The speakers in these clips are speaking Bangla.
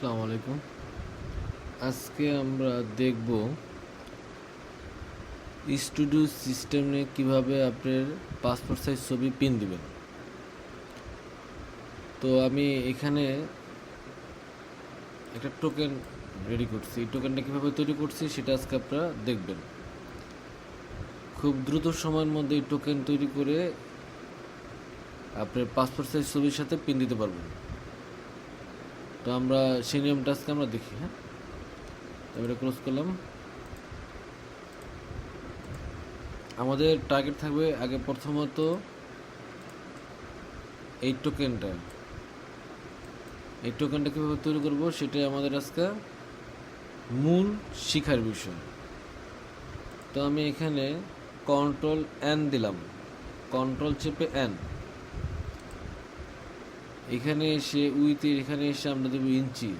আসসালামু আলাইকুম। আজকে আমরা দেখব স্টুডিও সিস্টেমে কীভাবে আপনার পাসপোর্ট সাইজ ছবি পিন দিবেন। তো আমি এখানে একটা টোকেন রেডি করছি। এই টোকেনটা কীভাবে তৈরি করছি সেটা আজকে আপনারা দেখবেন। খুব দ্রুত সময়ের মধ্যে এই টোকেন তৈরি করে আপনার পাসপোর্ট সাইজ ছবির সাথে পিন দিতে পারবেন। তো আমরা সেই নিয়মটা আজকে আমরা দেখি হ্যাঁ? তারপরে ক্লোজ করলাম। আমাদের টার্গেট থাকবে আগে প্রথমত এই টোকেনটা এই টোকেনটা কীভাবে তৈরি করব সেটাই আমাদের আজকে মূল শিখার বিষয়। তো আমি এখানে কন্ট্রোল এন দিলাম। কন্ট্রোল চেপে এন এখানে এসে উইথের এখানে এসে আমরা দেবো ইঞ্চি।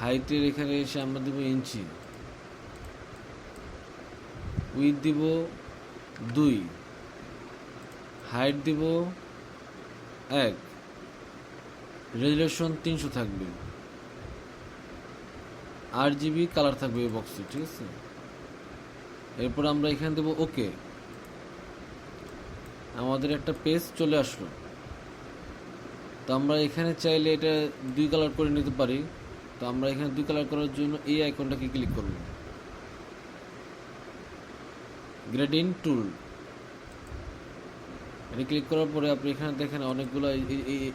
হাইটের এখানে এসে আমরা দেবো ইঞ্চি। উইথ দিব দুই। হাইট দিব এক। রেজুলেশন তিনশো থাকবে। আট জিবি কালার থাকবে এই বক্সে ঠিক আছে? এরপর আমরা এখানে দেবো ওকে। আমাদের একটা পেজ চলে আসলো। তো আমরা এখানে চাইলে এটা দুই কালার করে নিতে পারি। তো আমরা এখানে দুই কালার করার জন্য এই আইকনটাকে ক্লিক করব। গ্রেডিং টুল এটা ক্লিক করার পরে আপনি এখানে দেখেন অনেকগুলো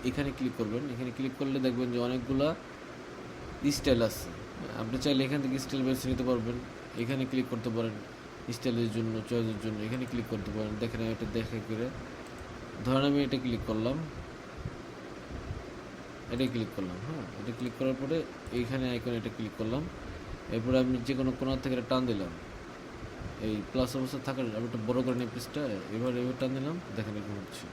এখানে ক্লিক করবেন। এখানে ক্লিক করলে দেখবেন যে অনেকগুলা স্টাইল আছে। আপনি চাইলে এখান থেকে স্টাইল বেছে নিতে পারবেন। এখানে ক্লিক করতে পারেন স্টাইলের জন্য চয়েসের জন্য। এখানে ক্লিক করতে পারেন। দেখেন এটা দেখে করে, ধরেন আমি এটা ক্লিক করলাম। এটা ক্লিক করলাম হ্যাঁ? এটা ক্লিক করার পরে এইখানে আইকন এটা ক্লিক করলাম। এরপরে আমি যে কোনো কোনার থেকে এটা টান দিলাম। এই প্লাস অবস্থা থাকার আমি একটু বড় করে নিই পিসটা এবার এবার টান দিলাম, দেখেন এরকম হচ্ছে।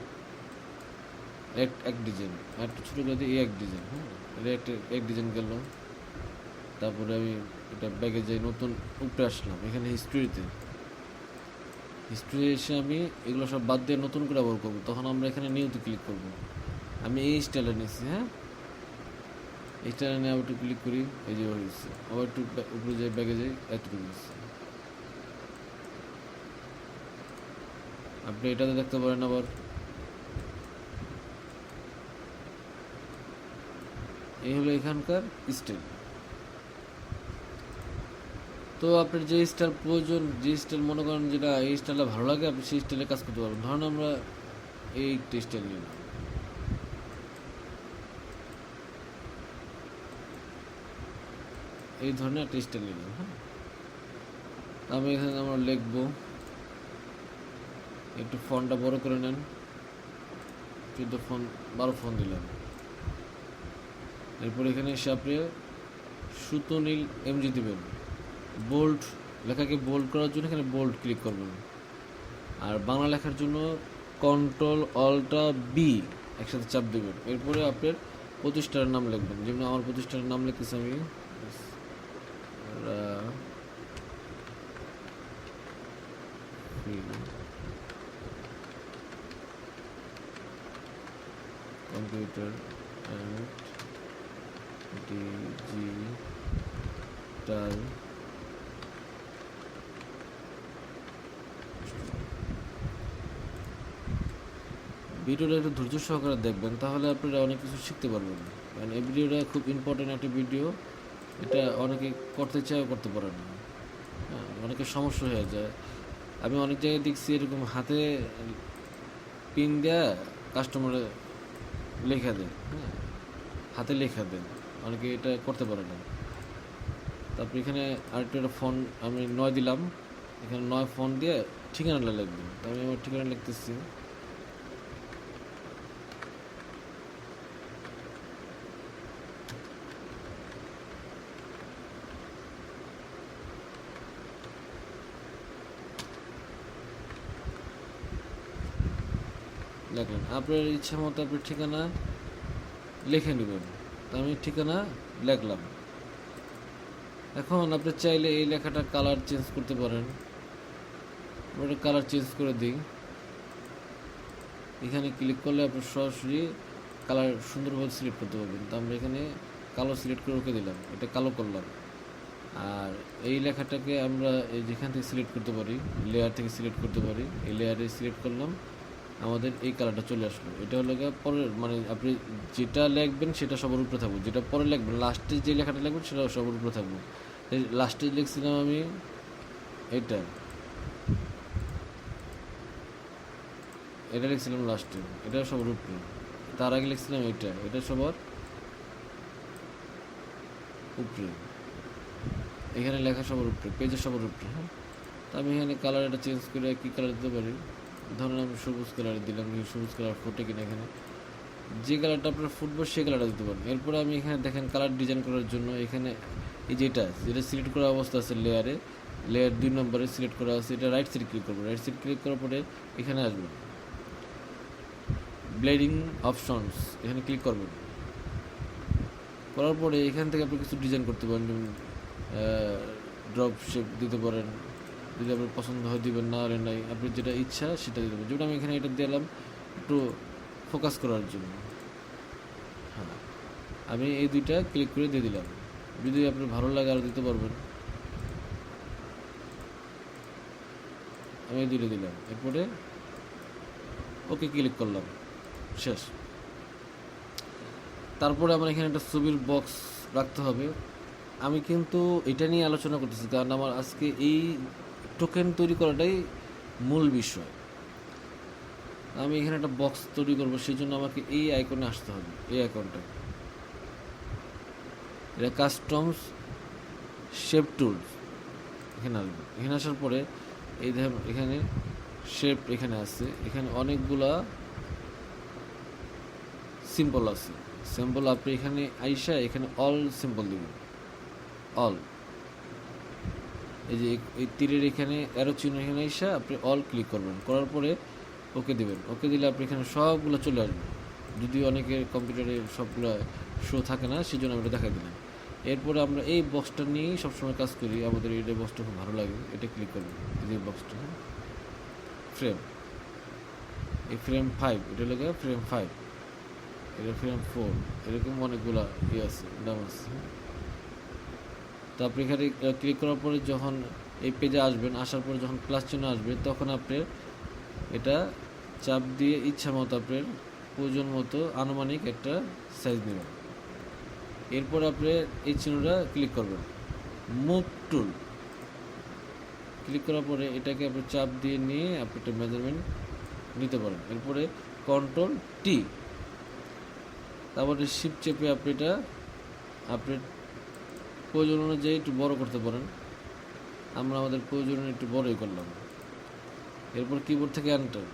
এক এক ডিজাইন আর একটু ছোটো করে দিই এই এক ডিজাইন হ্যাঁ? এটা একটা এক ডিজাইন গেল। তারপরে আমি এটা ব্যাগে যাই, নতুন উপরে আসলাম, এখানে হিস্ট্রিতে হিস্ট্রি এসে আমি এগুলো সব বাদ দিয়ে নতুন করে ব্যবহার করব, তখন আমরা এখানে নিউতে ক্লিক করব। আমি এই স্টাইলে নিয়েছি হ্যাঁ? স্টাইলে নিয়ে আবার একটু ক্লিক করি, এই যে হয়েছে আবার একটু উপরে যাই ব্যাগে যাই, এতটুকু দিচ্ছি আপনি এটাতে দেখতে পারেন আবার। এই হলো এখানকার স্টাইল তো আপনার যে স্টাইল প্রয়োজন, যে স্টাইল মনে করেন যেটা, এই স্টাইলটা ভালো লাগে, আপনি সেই স্টাইলে কাজ করতে পারবেন। ধরুন আমরা এই স্টাইল নিলাম। এই ধরনের একটা স্টাইল নিলাম হ্যাঁ? আমি এখানে আমরা লিখব, একটু ফোনটা বড় করে নেন, চোদ্দ ফোন, বারো ফোন দিলাম। এরপর এখানে এসে আপনি সুতো নীল এমজি দিবেন। বোল্ড লেখাকে বোল্ড করার জন্য এখানে বোল্ড ক্লিক করবেন। আর বাংলা লেখার জন্য কন্ট্রোল অল্টা বি একসাথে চাপ দেবেন। এরপরে আপনার প্রতিষ্ঠানের নাম লিখবেন। যেমন আমার প্রতিষ্ঠানের নাম লিখতেছি আমি। কম্পিউটার অ্যান্ড ডিজিটাল ভিডিওটা একটু ধৈর্য সহকারে দেখবেন, তাহলে আপনারা অনেক কিছু শিখতে পারবেন। কারণ এই ভিডিওটা খুব ইম্পর্টেন্ট একটা ভিডিও। এটা অনেকে করতে চায়, করতে পারে না। হ্যাঁ অনেকের সমস্যা হয়ে যায়। আমি অনেক জায়গায় দেখছি এরকম হাতে পিন দেয়া কাস্টমারে লেখা দেয়। হ্যাঁ হাতে লেখা দেয়। অনেকে এটা করতে পারে না। তারপর এখানে আরেকটা ফোন আমি নয় দিলাম। এখানে নয় ফোন দিয়ে ঠিকানাটা লিখবেন তো আমি আমার ঠিকানা লিখতেছি। লিখলেন আপনার ইচ্ছা মতো আপনার ঠিকানা লিখে নেবেন। তো আমি ঠিকানা লিখলাম। এখন আপনি চাইলে এই লেখাটা কালার চেঞ্জ করতে পারেন। ওটা কালার চেঞ্জ করে দিই। এখানে ক্লিক করলে আপনি সরাসরি কালার সুন্দরভাবে সিলেক্ট করতে পারবেন। তো আমরা এখানে কালো সিলেক্ট করে ওকে দিলাম। এটা কালো করলাম। আর এই লেখাটাকে আমরা যেখান থেকে সিলেক্ট করতে পারি লেয়ার থেকে সিলেক্ট করতে পারি, এই লেয়ারে সিলেক্ট করলাম। আমাদের এই কালারটা চলে আসলো। এটা হলো পরের মানে আপনি যেটা লিখবেন সেটা সবার উপরে থাকবে। যেটা পরে লিখবেন লাস্টে যে লেখাটা লিখবেন সেটা সবার উপরে থাকবে। লাস্টে লিখছিলাম আমি এটা। এটা লিখছিলাম লাস্টে এটা সবার উপরে। তার আগে লিখছিলাম এটা এটা সবার উপরে। এখানে লেখা সবার উপরে পেজের সবার উপরে হ্যাঁ? তো আমি এখানে কালার এটা চেঞ্জ করে কী কালার দিতে পারি? ধরুন আমি সবুজ কালার দিলাম সবুজ কালার ফুটে কিনা এখানে। যে কালারটা আপনার ফুটবে সেই কালারটা দিতে পারেন। এরপরে আমি এখানে দেখেন কালার ডিজাইন করার জন্য এখানে এই যেটা যেটা সিলেক্ট করা অবস্থা আছে লেয়ারে লেয়ার দুই নম্বরে সিলেক্ট করা আছে, এটা রাইট সাইড ক্লিক করব রাইট সাইড ক্লিক করার পরে এখানে আসবেন। ব্লেডিং অপশনস এখানে ক্লিক করবেন। করার পরে এখান থেকে আপনি কিছু ডিজাইন করতে পারেন ড্রপ শেপ দিতে পারেন। যদি আপনার পছন্দ হয় দিবেন, না হলে নাই। আপনি যেটা ইচ্ছা সেটা দিতে যেটা আমি এখানে এটা দিলাম একটু ফোকাস করার জন্য। হ্যাঁ। আমি এই দুইটা ক্লিক করে দিয়ে দিলাম। যদি আপনার ভালো লাগে আরও দিতে পারবেন। আমি দুইটা দিলাম। এরপরে ওকে ক্লিক করলাম। শেষ। তারপরে আমার এখানে একটা ছবির বক্স রাখতে হবে। আমি কিন্তু এটা নিয়ে আলোচনা করতেছি। কারণ আমার আজকে এই টোকেন তৈরি করাটাই মূল বিষয়। আমি এখানে একটা বক্স তৈরি করব সেই জন্য আমাকে এই আইকনে আসতে হবে, এই আইকনটা এটা কাস্টমস শেপ টুলস এখানে আসবে। এখানে আসার পরে, এই এখানে শেপ এখানে আছে। এখানে অনেকগুলা সিম্বল আছে। সিম্বল আপনি এখানে আইসা এখানে অল সিম্বল দিবেন। অল এই যে এই তীরের এখানে অ্যারো চিহ্ন এখানে এসে আপনি অল ক্লিক করবেন। করার পরে ওকে দেবেন। ওকে দিলে আপনি এখানে সবগুলো চলে আসবে। যদি অনেকের কম্পিউটারে সবগুলো শো থাকে না সেই জন্য আমরা দেখা দিলাম। এরপরে আমরা এই বক্সটা নিয়েই সবসময় কাজ করি। আমাদের এই বক্সটা খুব ভালো লাগে। এটা ক্লিক করবেন। এই বক্সটা ফ্রেম এই ফ্রেম ফাইভ এটা হলো ফ্রেম ফাইভ এটা ফ্রেম ফোর এরকম অনেকগুলো ইয়ে আছে, নাম আছে তো আপনি এখানে ক্লিক করার পরে যখন এই পেজে আসবেন, আসার পরে যখন প্লাস চিহ্ন আসবে, তখন আপনি এটা চাপ দিয়ে ইচ্ছা মতো আপনার প্রয়োজন মতো আনুমানিক একটা সাইজ নেবেন। এরপর আপনি এই চিহ্নটা ক্লিক করবেন। মুভ টুল ক্লিক করার পরে এটাকে আপনি চাপ দিয়ে নিয়ে আপনি একটা মেজারমেন্ট নিতে পারেন। এরপরে কন্ট্রোল টি তারপরে শিপ চেপে আপনি এটা, আপনি প্রয়োজন অনুযায়ী একটু বড় করতে পারেন। আমরা আমাদের প্রয়োজন একটু বড়ই করলাম। এরপর কিবোর্ড থেকে এন্টার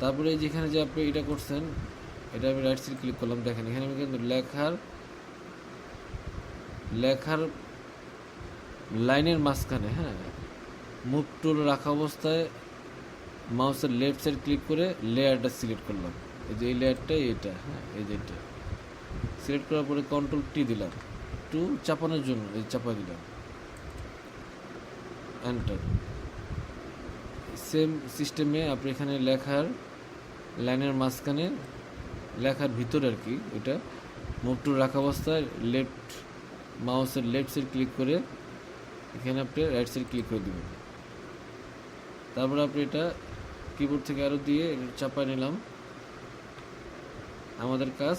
তারপরে যেখানে যে আপনি এটা করছেন, এটা আমি রাইট সাইড ক্লিক করলাম। দেখেন, এখানে আমি কিন্তু লেখার লেখার লাইনের মাঝখানে হ্যাঁ মুভ টুল রাখা অবস্থায় মাউসের লেফট সাইড ক্লিক করে লেয়ারটা সিলেক্ট করলাম। এই যে এই লেয়ারটা এটা হ্যাঁ এই যে এটা। সিলেক্ট করার পরে কন্ট্রোল টি দিলাম। একটু চাপানোর জন্য, এই চাপা দিলাম। এন্টার সেম সিস্টেমে আপনি এখানে লেখার লাইনের মাঝখানে, লেখার ভিতরে আর কি, এটা মুভ টু রাখা অবস্থায় লেফট মাউসের লেফট সাইড ক্লিক করে এখানে আপনি রাইট সাইড ক্লিক করে দেবেন। তারপরে আপনি এটা কিবোর্ড থেকে আরও দিয়ে চাপায় নিলাম। আমাদের কাজ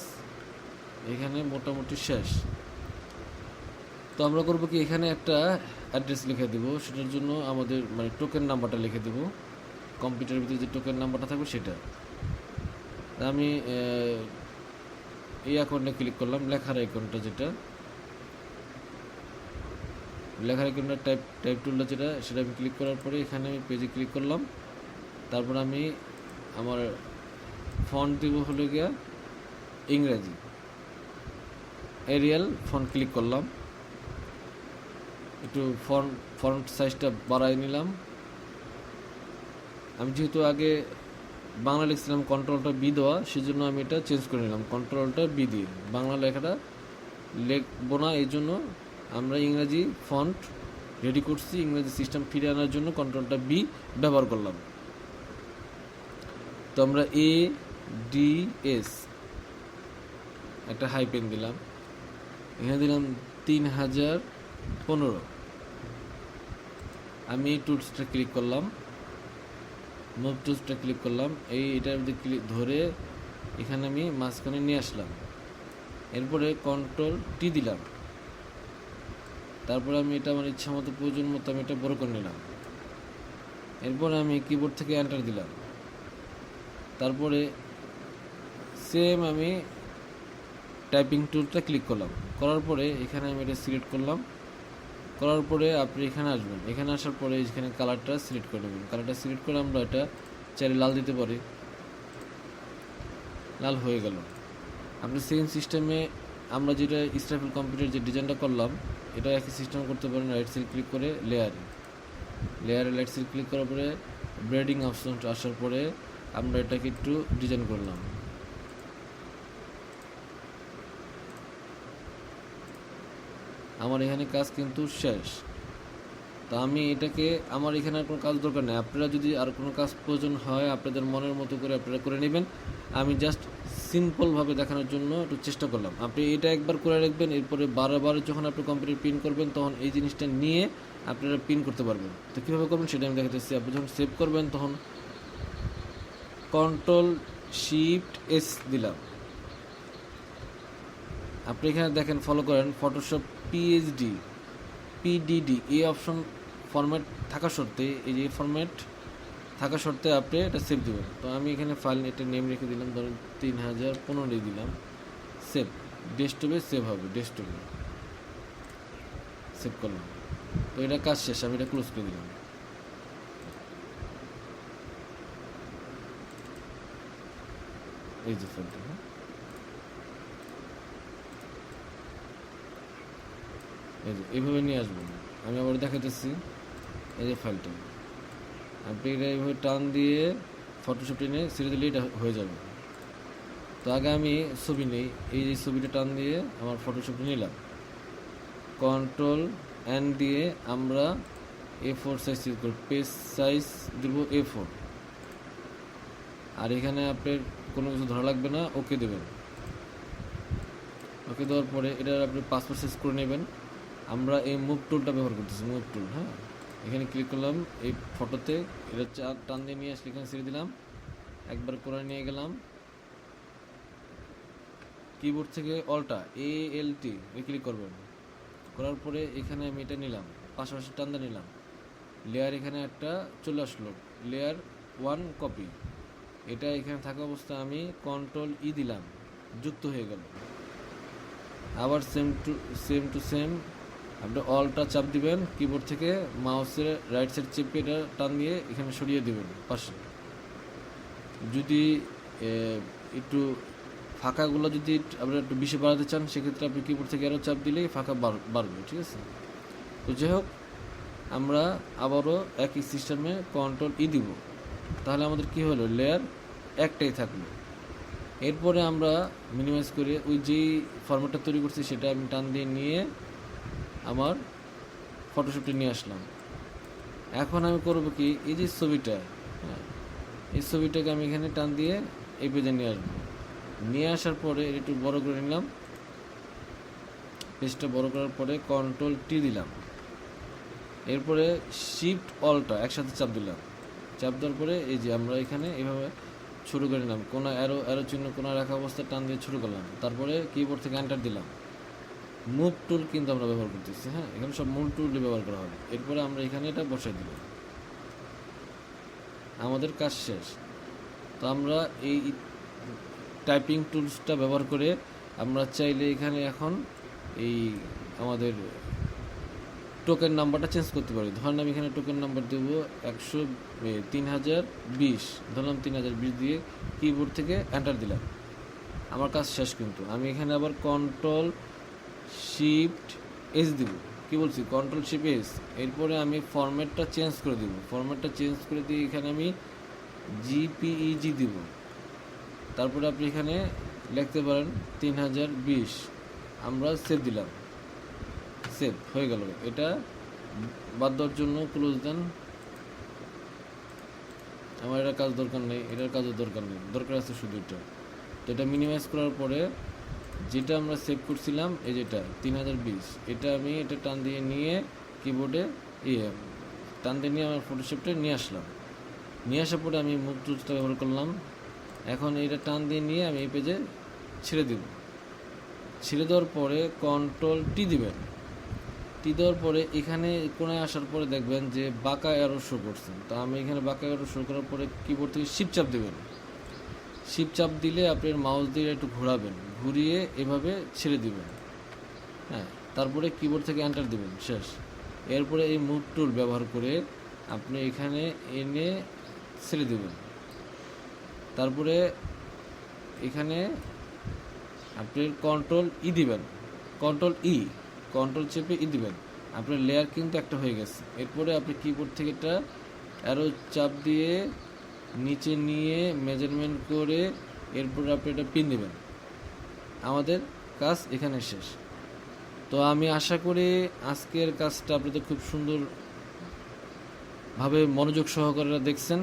এখানে মোটামুটি শেষ। তো আমরা করব কি, এখানে একটা অ্যাড্রেস লিখে দেব। সেটার জন্য আমাদের মানে টোকেন নাম্বারটা লিখে দেব। কম্পিউটারের ভিতরে যে টোকেন নাম্বারটা থাকবে সেটা। আমি এই অ্যাকাউন্টে ক্লিক করলাম, লেখার আইকনটা যেটা। লেখার আইকনটা টাইপ টাইপ টুলটা যেটা, সেটা আমি ক্লিক করার পরে এখানে আমি পেজে ক্লিক করলাম। তারপর আমি আমার ফন্ট দিব হলো গিয়া ইংরাজি। এরিয়াল ফন্ট ক্লিক করলাম। একটু ফন্ট ফন্ট সাইজটা বাড়াই নিলাম। আমি যেহেতু আগে বাংলা লিখছিলাম কন্ট্রোলটা বি দেওয়া, সেজন্য আমি এটা চেঞ্জ করে নিলাম। কন্ট্রোলটা বি দিয়ে। বাংলা লেখাটা লিখব না, এই জন্য আমরা ইংরাজি ফন্ট রেডি করছি। ইংরেজি সিস্টেম ফিরে আনার জন্য কন্ট্রোলটা বি ব্যবহার করলাম। তো আমরা এ ডি এস একটা হাই পেন দিলাম। এখানে দিলাম তিন হাজার পনেরো। আমি টুলসটা ক্লিক করলাম। মুভ টুলসটা ক্লিক করলাম। এই এটার মধ্যে ক্লিক ধরে এখানে আমি মাঝখানে নিয়ে আসলাম। এরপরে কন্ট্রোল টি দিলাম। তারপরে আমি এটা আমার ইচ্ছা মতো, প্রয়োজন মতো আমি এটা বড় করে নিলাম। এরপরে আমি কিবোর্ড থেকে এন্টার দিলাম। তারপরে সেম আমি টাইপিং টুলটা ক্লিক করলাম। করার পরে এখানে আমি এটা সিলেক্ট করলাম। করার পরে আপনি এখানে আসবেন। এখানে আসার পরে এখানে কালারটা সিলেক্ট করে নেবেন। কালারটা সিলেক্ট করে আমরা এটা চাইলে লাল দিতে পারি। লাল হয়ে গেল। আপনি সেম সিস্টেমে আমরা যেটা স্টাফেল কম্পিউটার যে ডিজাইনটা করলাম, এটা একই সিস্টেম করতে পারেন রাইট সিল ক্লিক করে লেয়ারে লেয়ারে রাইট সাইড ক্লিক করার পরে ব্রেডিং অপশনটা আসার পরে আমরা এটাকে একটু ডিজাইন করলাম। আমার এখানে কাজ কিন্তু শেষ। তো আমি এটাকে, আমার এখানে আর কোনো কাজ দরকার নেই। আপনারা যদি আর কোনো কাজ প্রয়োজন হয়, আপনাদের মনের মতো করে আপনারা করে নেবেন। আমি জাস্ট সিম্পলভাবে দেখানোর জন্য একটু চেষ্টা করলাম। আপনি এটা একবার করে রাখবেন, এরপরে বারবার যখন আপনি কম্পিউটার পিন করবেন, তখন এই জিনিসটা নিয়ে আপনারা পিন করতে পারবেন। তো কীভাবে করবেন সেটা আমি দেখাতেছি। আপনি যখন সেভ করবেন, তখন কন্ট্রোল শিফট এস দিলাম। আপনি এখানে দেখেন ফলো করেন ফটোশপ পিএইচডি পিডিডি এই অপশন ফরম্যাট থাকা সত্ত্বে, এই যে ফরম্যাট থাকা সত্ত্বে আপনি এটা সেভ দেবেন। তো আমি এখানে ফাইল এটা নেম রেখে দিলাম, ধরুন তিন হাজার পনেরোই দিলাম। সেভ ডেস্কটপে সেভ হবে ডেস্কটপে সেভ করলাম। তো এটা কাজ শেষ, আমি এটা ক্লোজ করে দিলাম। এই যে ফাইলটা এই যে, এইভাবে নিয়ে আসব আমি আবার দেখাতেছি এই যে ফাইলটা। আপনি এটা এইভাবে টান দিয়ে ফটোশপ টেনে ছেড়ে দিলে এটা হয়ে যাবে। তো আগে আমি ছবি নিই, এই যে ছবিটা টান দিয়ে আমার ফটোশপে নিলাম। কন্ট্রোল এন দিয়ে আমরা এ ফোর সাইজ ইউজ করব পেজ সাইজ দেব এ ফোর আর এখানে আপনার কোনো কিছু ধরা লাগবে না ওকে দেবেন। ওকে দেওয়ার পরে এটা আপনি পাসপোর্ট সাইজ করে নেবেন। আমরা এই মুভ টুলটা ব্যবহার করতেছি মুভ টুল হ্যাঁ? এখানে ক্লিক করলাম, এই ফটোতে এটা চা- টান দিয়ে নিয়ে আসলে এখানে ছেড়ে দিলাম। একবার করে নিয়ে গেলাম। কিবোর্ড থেকে অলটা এ এল টি ক্লিক করবেন। করার পরে এখানে আমি এটা নিলাম, পাশাপাশি টান দিয়ে নিলাম। লেয়ার এখানে একটা চলে আসলো লেয়ার ওয়ান কপি এটা এখানে থাকা অবস্থায় আমি কন্ট্রোল ই দিলাম, যুক্ত হয়ে গেল। আবার same to same to same আপনি অলটা চাপ দিবেন কিবোর্ড থেকে মাউসের রাইট সাইড চেপে এটা টান দিয়ে এখানে সরিয়ে দিবেন, পাশে। যদি একটু ফাঁকাগুলো যদি আপনি একটু বেশি বাড়াতে চান, সেক্ষেত্রে আপনি কিবোর্ড থেকে আরও চাপ দিলেই ফাঁকা বাড়- বাড়বে, ঠিক আছে? তো যাই হোক, আমরা আবারও একই সিস্টেমে কন্ট্রোল ই দিব। তাহলে আমাদের কি হলো? লেয়ার একটাই থাকল। এরপরে আমরা মিনিমাইজ করে ওই যেই ফরম্যাটটা তৈরি করছি, সেটা আমি টান দিয়ে নিয়ে আমার ফটোশপটা নিয়ে আসলাম। এখন আমি করব কি, এই যে ছবিটা হ্যাঁ এই ছবিটাকে আমি এখানে টান দিয়ে এই পেজে নিয়ে আসব। নিয়ে আসার পরে একটু বড় করে নিলাম। পেজটা বড় করার পরে কন্ট্রোল টি দিলাম। এরপরে শিফট অলটা একসাথে চাপ দিলাম। চাপ দেওয়ার পরে এই যে আমরা এখানে এভাবে শুরু করে নিলাম। কোনো অ্যারো অ্যারো চিহ্ন কোনো রাখা অবস্থায় টান দিয়ে শুরু করলাম। তারপরে কিবোর্ড থেকে এন্টার দিলাম। মুভ টুল কিন্তু আমরা ব্যবহার করতেছি হ্যাঁ? এখানে সব মুভ টুল ব্যবহার করা হবে। এরপরে আমরা এখানে এটা বসাই দিলাম। আমাদের কাজ শেষ। তো আমরা এই টাইপিং টুলসটা ব্যবহার করে আমরা চাইলে এখানে এখন এই আমাদের টোকেন নাম্বারটা চেঞ্জ করতে পারি। ধরেন আমি এখানে টোকেন নাম্বার দেবো একশো তিন হাজার বিশ। ধরলাম তিন হাজার বিশ দিয়ে কিবোর্ড থেকে এন্টার দিলাম। আমার কাজ শেষ কিন্তু। আমি এখানে আবার কন্ট্রোল শিফট এস দিব। কি বলছি? কন্ট্রোল শিফট এস এরপরে আমি ফরম্যাটটা চেঞ্জ করে দিব। ফরম্যাটটা চেঞ্জ করে দিয়ে এখানে আমি জিপিইজি দিব। তারপরে আপনি এখানে লিখতে পারেন তিন হাজার বিশ। আমরা সেভ দিলাম। সেভ হয়ে গেল। এটা বাদ দেওয়ার জন্য ক্লোজ দেন। আমার এটা কাজ দরকার নেই, এটার কাজও দরকার নেই। দরকার আছে শুধু এটা। তো এটা মিনিমাইজ করার পরে যেটা আমরা সেভ করছিলাম, এই যেটা, তিন হাজার বিশ। এটা আমি এটা টান দিয়ে নিয়ে কিবোর্ডে ইয়ে টান দিয়ে নিয়ে আমার ফটোশপটা নিয়ে আসলাম। নিয়ে আসার পরে আমি মুখ টুচটা ব্যবহার করলাম। এখন এটা টান দিয়ে নিয়ে আমি এই পেজে ছেড়ে দিব। ছেড়ে দেওয়ার পরে কন্ট্রোল টি দিবেন। টি দেওয়ার পরে এখানে কোনায় আসার পরে দেখবেন যে বাঁকা অ্যারো শো করছে। তো আমি এখানে বাঁকা অ্যারো শো করার পরে কিবোর্ড থেকে শিপ চাপ দেবেন। শিপ চাপ দিলে আপনার মাউস দিয়ে একটু ঘোরাবেন। ঘুরিয়ে এভাবে ছেড়ে দিবেন। হ্যাঁ তারপরে কিবোর্ড থেকে এন্টার দিবেন, শেষ। এরপরে এই মুভ টুল ব্যবহার করে আপনি এখানে এনে ছেড়ে দেবেন। তারপরে এখানে আপনি কন্ট্রোল ই দিবেন। কন্ট্রোল ই কন্ট্রোল চেপে ই দিবেন। আপনার লেয়ার কিন্তু একটা হয়ে গেছে। এরপরে আপনি কিবোর্ড থেকে একটা অ্যারো চাপ দিয়ে নিচে নিয়ে মেজারমেন্ট করে এরপরে আপনি এটা পিন দিবেন। আমাদের কাজ এখানে শেষ। তো আমি আশা করি আজকের কাজটা আপনাদের খুব সুন্দর ভাবে মনোযোগ সহকারে দেখছেন।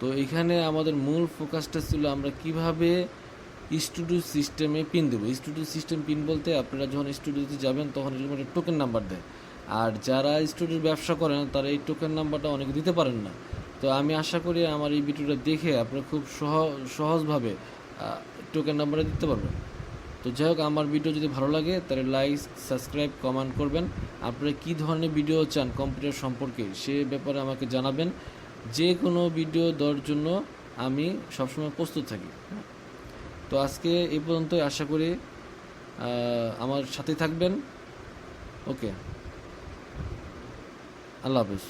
তো এখানে আমাদের মূল ফোকাসটা ছিল আমরা কীভাবে স্টুডিও সিস্টেমে পিন দেবো। স্টুডিও সিস্টেম পিন বলতে আপনারা যখন স্টুডিওতে যাবেন তখন এরকম একটা টোকেন নাম্বার দেয়। আর যারা স্টুডিওর ব্যবসা করেন তারা এই টোকেন নাম্বারটা অনেকে দিতে পারেন না। তো আমি আশা করি আমার এই ভিডিওটা দেখে আপনারা খুব সহ, সহজভাবে টোকেন নাম্বারটা দিতে পারবেন। তো যাই হোক, আমার ভিডিও যদি ভালো লাগে, তাহলে লাইক সাবস্ক্রাইব কমেন্ট করবেন। আপনারা কী ধরনের ভিডিও চান কম্পিউটার সম্পর্কে, সে ব্যাপারে আমাকে জানাবেন। যে কোনো ভিডিও দেওয়ার জন্য আমি সবসময় প্রস্তুত থাকি। তো আজকে এই পর্যন্তই, আশা করি আমার সাথে থাকবেন। ওকে আল্লাহ হাফিজ।